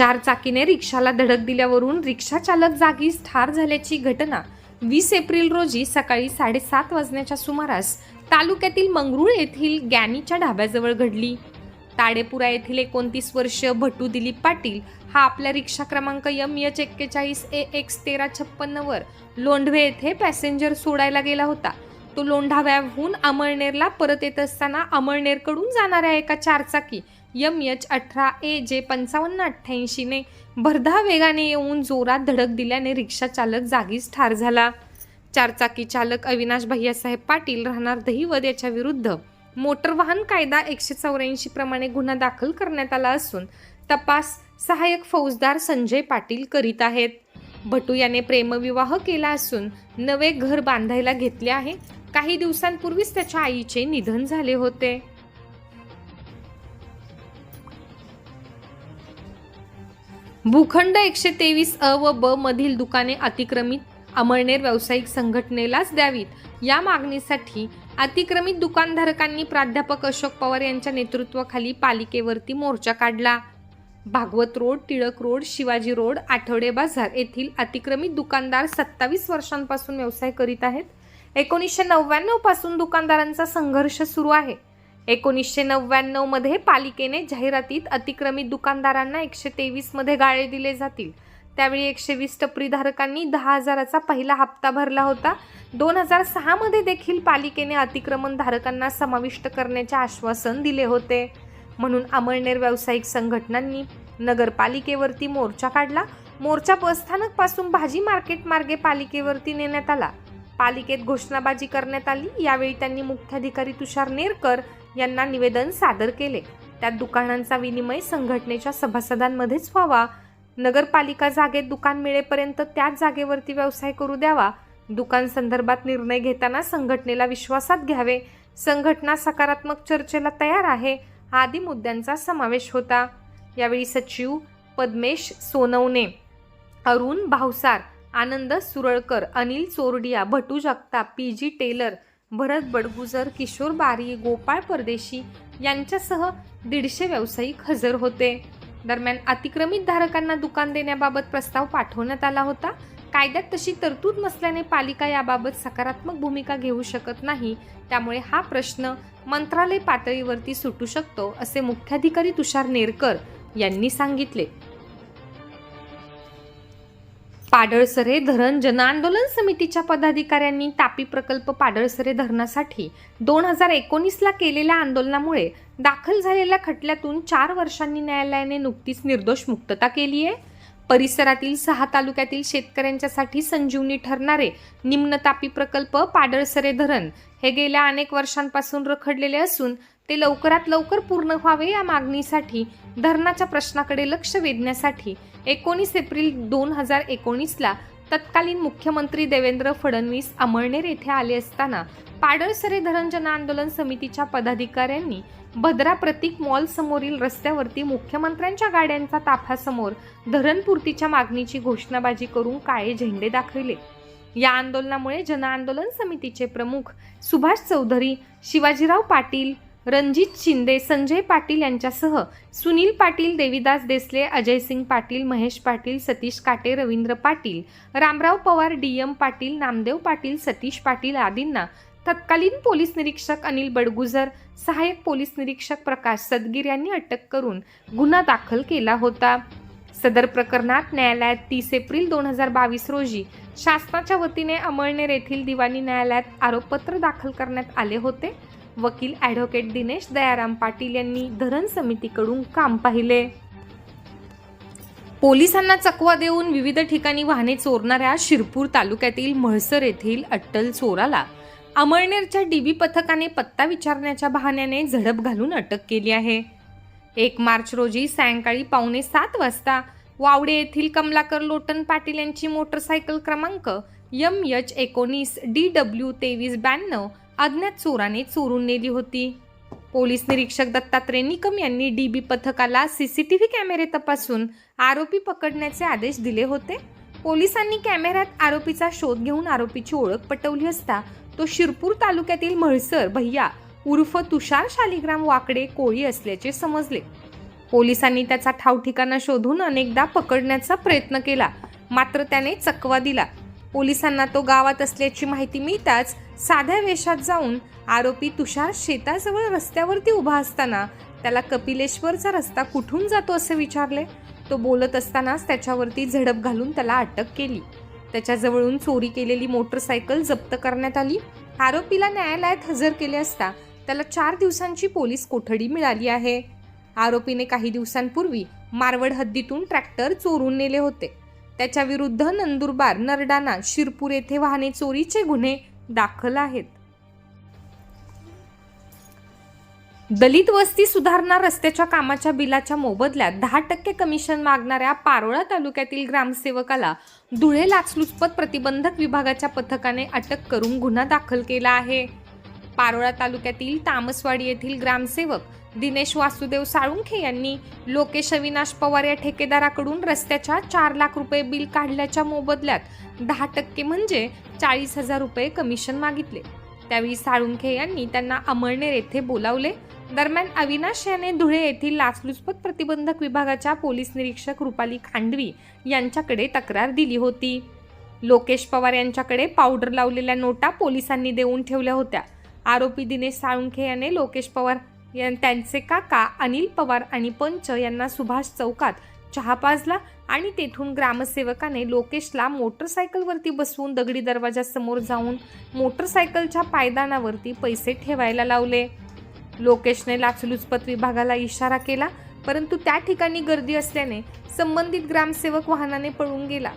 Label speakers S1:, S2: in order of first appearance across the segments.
S1: चार चाकीने रिक्षाला धडक दिल्यावरून रिक्षा चालक जागीच ठार झाल्याची घटना. वीस एप्रिल रोजी सकाळी साडेसात वाजण्याच्या सुमारास तालुक्यातील मंगरुळ येथील गॅनीच्या ढाब्याजवळ घडली. ताडेपुरा येथील एकोणतीस वर्ष भटू दिलीप पाटील हा आपल्या रिक्षा क्रमांक यम एच एक्केचाळीस ए एक्स तेरा छप्पन्नवर लोंढवे येथे पॅसेंजर सोडायला गेला होता. तो लोंढाव्याहून अमळनेरला परत येत असताना अमळनेरकडून जाणाऱ्या एका चारचाकी यम एच अठरा ए जे पंचावन्न अठ्ठ्याऐंशीने भरधा वेगाने येऊन जोरात धडक दिल्याने रिक्षा चालक जागीच ठार झाला. चारचाकी चालक अविनाश भैयासाहेब पाटील राहणार दहिवद याच्या विरुद्ध मोटर वाहन कायदा एकशे चौऱ्याऐंशी प्रमाणे गुन्हा दाखल करण्यात आला असून तपास सहाय्यक फौजदार संजय पाटील करीत आहेत. भटू याने प्रेमविवाह केला असून नवे घर बांधायला घेतले आहे. काही दिवसांपूर्वीच त्याच्या आईचे निधन झाले होते. भूखंड एकशे तेवीस अ व ब मधील दुकाने अतिक्रमित अमळनेर व्यावसायिक संघटनेलाच द्यावीत. या मागणीसाठी अतिक्रमित दुकानधारकांनी प्राध्यापक अशोक पवार यांच्या नेतृत्वाखाली पालिकेवरती मोर्चा काढला. Bhagwat road Tilak road Shivaji road आठवडे बाजार येथील अतिक्रमित दुकानदार सत्तावीस वर्षांपासून व्यवसाय करीत आहेत. एकोणीसशे नव्याण्णवपासून दुकानदारांचा संघर्ष सुरू आहे. एकोणीसशे नव्याण्णवमध्ये पालिकेने जाहिरातीत अतिक्रमित दुकानदारांना एकशे तेवीसमध्ये गाळे दिले जातील. त्यावेळी एकशे वीस टपरीधारकांनी दहा हजाराचा पहिला हप्ता भरला होता. दोन हजार सहामध्ये देखील पालिकेने अतिक्रमण धारकांना समाविष्ट करण्याचे आश्वासन दिले होते. म्हणून अमळनेर व्यावसायिक संघटनांनी नगरपालिकेवरती मोर्चा काढला. मोर्चा बसस्थानकपासून भाजी मार्केट मार्गे पालिकेवरती नेण्यात आला. पालिकेत घोषणाबाजी करण्यात आली. यावेळी त्यांनी मुख्याधिकारी तुषार नेरकर यांना निवेदन सादर केले. त्यात दुकानांचा विनिमय संघटनेच्या सभासदांमध्येच व्हावा. नगरपालिका जागेत दुकान मिळेपर्यंत त्याच जागेवरती व्यवसाय करू द्यावा. दुकान संदर्भात निर्णय घेताना संघटनेला विश्वासात घ्यावे. संघटना सकारात्मक चर्चेला तयार आहे. आदी मुद्द्यांचा समावेश होता. यावेळी सचिव Padmesh Sonawane Arun Bhavsar Anand Suralkar Anil Chordia Bhatu Jagtap P G Taylor Bharat Badgujar Kishor Bari Gopal Pardeshi यांच्यासह दीडशे व्यावसायिक हजर होते. दरम्यान अतिक्रमित धारकांना दुकान देण्याबाबत प्रस्ताव पाठवण्यात आला होता. कायद्यात तशी तरतूद नसल्याने पालिका याबाबत सकारात्मक भूमिका घेऊ शकत नाही. त्यामुळे हा प्रश्न मंत्रालय पातळीवरती सुटू शकतो असे मुख्याधिकारी तुषार नेरकर यांनी सांगितले. पाडळसरे धरण जनआंदोलन समितीच्या पदाधिकाऱ्यांनी तापी प्रकल्प पाडळसरे धरणासाठी दोन हजार एकोणीसला केलेल्या आंदोलनामुळे दाखल झालेल्या खटल्यातून चार वर्षांनी न्यायालयाने नुकतीच निर्दोष मुक्तता केली आहे. परिसरातील सहा तालुक्यातील शेतकऱ्यांच्यासाठी संजीवनी ठरणारे निम्न तापी प्रकल्प पाडळसरे धरण हे गेल्या अनेक वर्षांपासून रखडलेले असून ते लवकरात लवकर पूर्ण व्हावे या मागणीसाठी धरणाच्या प्रश्नाकडे लक्ष वेधण्यासाठी एकोणीस एप्रिल दोन हजार एकोणीसला तत्कालीन मुख्यमंत्री देवेंद्र फडणवीस अमळनेर येथे आले असताना पाडळसरे धरण जन आंदोलन समितीच्या पदाधिकाऱ्यांनी भद्रा प्रतीक मॉल समोरील रस्त्यावरती मुख्यमंत्र्यांच्या गाड्यांचा ताफ्यासमोर धरणपूर्तीच्या मागणीची घोषणाबाजी करून काळे झेंडे दाखविले. या आंदोलनामुळे जन आंदोलन समितीचे प्रमुख सुभाष चौधरी शिवाजीराव पाटील रणजित शिंदे संजय पाटील यांच्यासह सुनील पाटील देविदास देसले अजयसिंग पाटील महेश पाटील सतीश काटे रवींद्र पाटील रामराव पवार डी एम पाटील नामदेव पाटील सतीश पाटील आदींना तत्कालीन पोलीस निरीक्षक अनिल बडगुजर सहाय्यक पोलीस निरीक्षक प्रकाश सदगीर यांनी अटक करून गुन्हा दाखल केला होता. सदर प्रकरणात न्यायालयात तीस एप्रिल दोन हजार बावीस रोजी शासनाच्या वतीने अमळनेर येथील दिवाणी न्यायालयात आरोपपत्र दाखल करण्यात आले होते. वकील ॲडव्होकेट दिनेश दयाराम पाटील यांनी धरण समितीकडून काम पाहिले. पोलिसांना चकवा देऊन विविध ठिकाणी वाहने चोरणाऱ्या शिरपूर तालुक्यातील म्हळसर येथील अट्टल चोराला अमळनेरच्या डीबी पथकाने पत्ता विचारण्याच्या बहाण्याने झडप घालून अटक केली आहे. एक मार्च रोजी सायंकाळी पावणे सात वाजता वावडे येथील कमलाकर लोटन पाटील यांची मोटरसायकल क्रमांक यम एच एकोणीस डी डब्ल्यू तेवीस ब्याण्णव अज्ञात चोराने चोरून नेली होती. पोलीस निरीक्षक दत्तात्रय निकम यांनी डीबी पथकाला सीसीटीव्ही कॅमेरे तपासून आरोपी पकडण्याचे आदेश दिले होते. पोलिसांनी कॅमेऱ्यात आरोपीचा शोध घेऊन आरोपीची ओळख पटवली असता तो शिरपूर तालुक्यातील म्हळसर भैया उर्फ तुषार शालिग्राम वाकडे कोळी असल्याचे समजले. पोलिसांनी त्याचा ठाव ठिकाणा शोधून अनेकदा पकडण्याचा प्रयत्न केला मात्र त्याने चकवा दिला. पोलिसांना तो गावात असल्याची माहिती मिळताच साध्या वेशात जाऊन आरोपी तुषार शेताजवळ रस्त्यावरती उभा असताना त्याला कपिलेश्वरचा रस्ता कुठून जातो असे विचारले. तो बोलत असतानाच त्याच्यावरती झडप घालून त्याला अटक केली. त्याच्याजवळून चोरी केलेली मोटरसायकल जप्त करण्यात आली. आरोपीला न्यायालयात हजर केले असता त्याला चार दिवसांची पोलीस कोठडी मिळाली आहे. आरोपीने काही दिवसांपूर्वी मारवड हद्दीतून ट्रॅक्टर चोरून नेले होते. त्याच्या विरुद्ध नंदुरबार नरडाणा शिरपूर येथे वाहने चोरीचे गुन्हे दाखल आहेत. दलित वस्ती सुधारणा रस्त्याच्या कामाच्या बिलाच्या मोबदल्यात दहा टक्के कमिशन मागणाऱ्या पारोळा तालुक्यातील ग्रामसेवकाला धुळे लाचलुचपत प्रतिबंधक विभागाच्या पथकाने अटक करून गुन्हा दाखल केला आहे. पारोळा तालुक्यातील तामसवाडी येथील ग्रामसेवक दिनेश वासुदेव साळुंखे यांनी लोकेश अविनाश पवार या ठेकेदाराकडून रस्त्याच्या चार लाख रुपये बिल काढल्याच्या मोबदल्यात दहा टक्के म्हणजे चाळीस हजार रुपये कमिशन मागितले. त्यावेळी साळुंखे यांनी त्यांना अमळनेर येथे बोलावले. दरम्यान अविनाश याने धुळे येथील लाचलुचपत प्रतिबंधक विभागाच्या पोलीस निरीक्षक रुपाली खांडवी यांच्याकडे तक्रार दिली होती. लोकेश पवार यांच्याकडे पावडर लावलेल्या नोटा पोलिसांनी देऊन ठेवल्या होत्या. आरोपी दिनेश साळुंखे याने लोकेश पवार त्यांचे काका अनिल पवार आणि पंच यांना सुभाष चौकात चहा पाजला आणि तेथून ग्रामसेवकाने लोकेशला मोटरसायकलवरती बसवून दगडी दरवाजासमोर जाऊन मोटरसायकलच्या पायदानावरती पैसे ठेवायला लावले. लोकेशने लाचलुचपत विभागाला इशारा केला परंतु त्या ठिकाणी गर्दी असल्याने संबंधित ग्रामसेवक वाहनाने पळून गेला.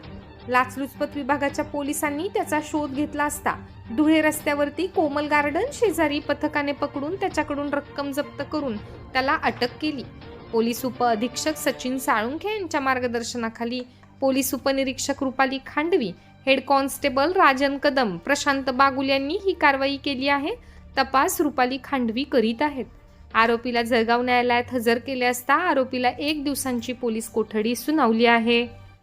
S1: लाचलुचपत विभागाच्या पोलिसांनी त्याचा शोध घेतला असता. धुळे रस्त्यावरती कोमल गार्डन शेजारी पथकाने पकडून त्याच्याकडून रक्कम जप्त करून त्याला अटक केली. पोलीस उप अधीक्षक सचिन साळुंखे यांच्या मार्गदर्शनाखाली पोलीस उपनिरीक्षक रुपाली खांडवी हेड कॉन्स्टेबल राजन कदम प्रशांत बागुल यांनी ही कारवाई केली आहे तपास रुपाली खांडवी करीत आहेत. आरोपीला जळगाव न्यायालयात हजर केले असता आरोपीला एक दिवसांची पोलीस कोठडी सुनावली आहे.